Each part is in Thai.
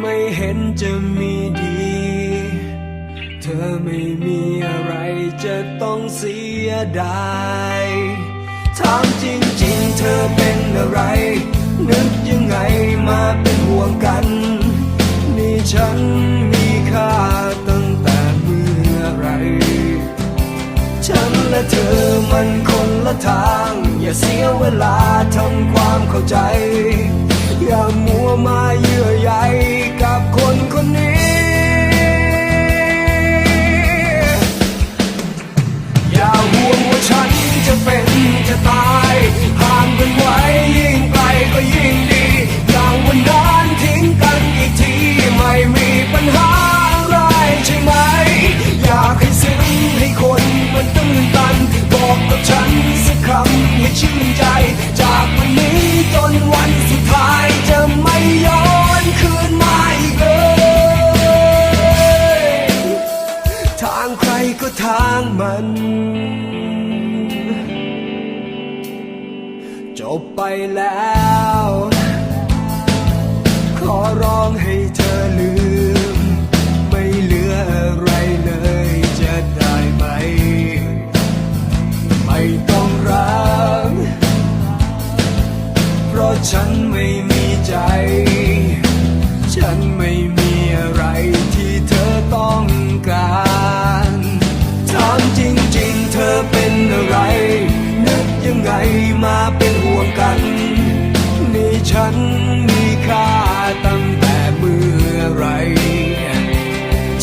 ไม่เห็นจะมีดี เธอไม่มีอะไรจะต้องเสียดายถามจริงๆ เธอเป็นอะไร นึกยังไงมาเป็นห่วงกัน นี่ฉันมีค่าตั้งแต่เมื่อไร ฉันและเธอมันคนละทาง อย่าเสียเวลาทำความเข้าใจ อย่ามัวมาเยื่อใยำ ฉันมีค่าตั้งแต่เมื่อไร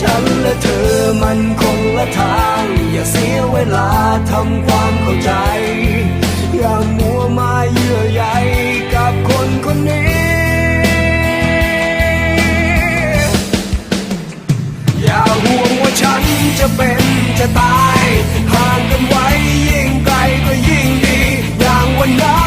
ฉันและเธอมันคนละทาง อย่าเสียเวลาทำความเข้าใจ อย่ามัวมาเยื่อใยกับคนคนนี้ อย่าห่วงว่าฉันจะเป็นจะตาย ห่างกันไว้ยิ่งไกลก็ยิ่งดี อย่างวันนั้น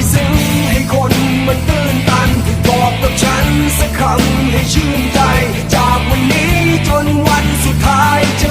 ให้ซึ้งให้คนมันตื้นตัน บอกกับฉันสักคำให้ชื่นใจ จากวันนี้จนวันสุดท้ายจะ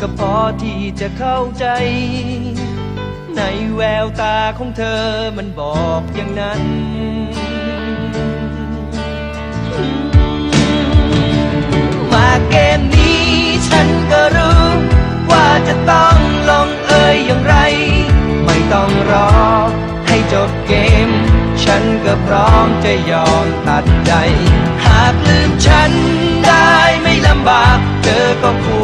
ก็พอที่จะเข้าใจ ในแววตาของเธอมันบอกอย่างนั้น มาเกมนี้ฉันก็รู้ ว่าจะต้องลงเอยอย่างไร ไม่ต้องรอ ให้จบเกม ฉันก็พร้อมจะยอมตัดใจ หากลืมฉันได้ไม่ลำบาก เธอก็ควร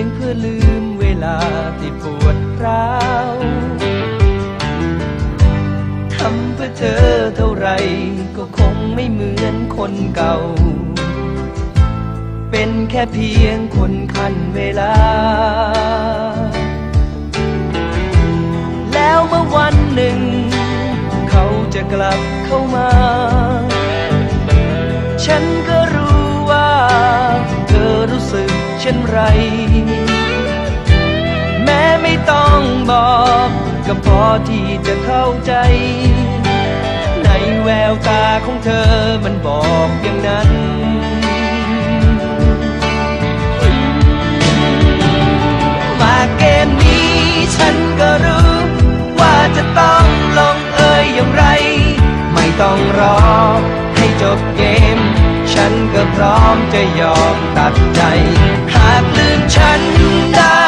ยงเพื่อลืมเวลาที่ปวดร้าวทำเพื่อเธอเท่าไรก็คงไม่เหมือนคนเก่า เป็นแค่เพียงคนคันเวลา แล้วเมื่อวันหนึ่ง เขาจะกลับเข้ามา ฉันก็รู้ว่า เธอรู้สึกเช่นไร องก็พอที่จะเข้าใจ ในแววตาของเธอมันบอกอย่างนั้นมาเกมนี้ฉันก็รู้ ว่าจะต้องลงเอยอย่างไร ไม่ต้องรอให้จบเกม ฉันก็พร้อมจะยอมตัดใจ หากลืมฉันได้